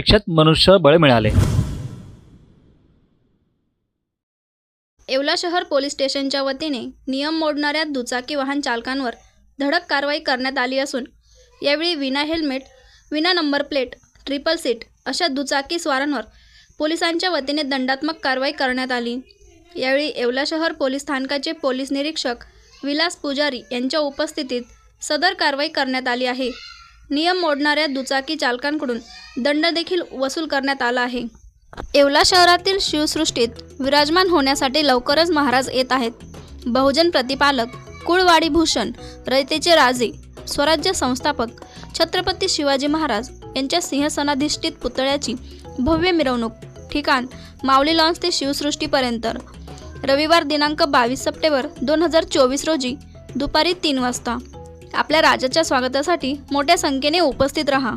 प्रशिक्षित मनुष्यबळ मिळाले. येवला शहर पोलीस स्टेशनच्या वतीने नियम मोडणाऱ्या दुचाकी वाहन चालकांवर धडक कारवाई करण्यात आली असून यावेळी विना हेल्मेट विना नंबर प्लेट ट्रिपल सीट अशा दुचाकी स्वारांवर पोलिसांच्या वतीने दंडात्मक कारवाई करण्यात आली. यावेळी येवला शहर पोलीस स्थानकाचे पोलीस निरीक्षक विलास पुजारी यांच्या उपस्थितीत सदर कारवाई करण्यात आली आहे. नियम मोडणाऱ्या दुचाकी चालकांकडून दंड देखील वसूल करण्यात आला आहे. येवला शहरातील शिवसृष्टीत विराजमान होण्यासाठी लवकरच महाराज येत आहेत. बहुजन प्रतिपालक कुळवाडी भूषण रयतेचे राजे स्वराज्य संस्थापक छत्रपती शिवाजी महाराज यांच्या सिंहसनाधिष्ठित पुतळ्याची भव्य मिरवणूक ठिकाण माऊली लॉन्स ते शिवसृष्टीपर्यंत. रविवार दिनांक बावीस सप्टेंबर दोन हजार चोवीस रोजी दुपारी तीन वाजता. आपल्या राजाच्या स्वागतासाठी मोठ्या संख्येने उपस्थित रहा.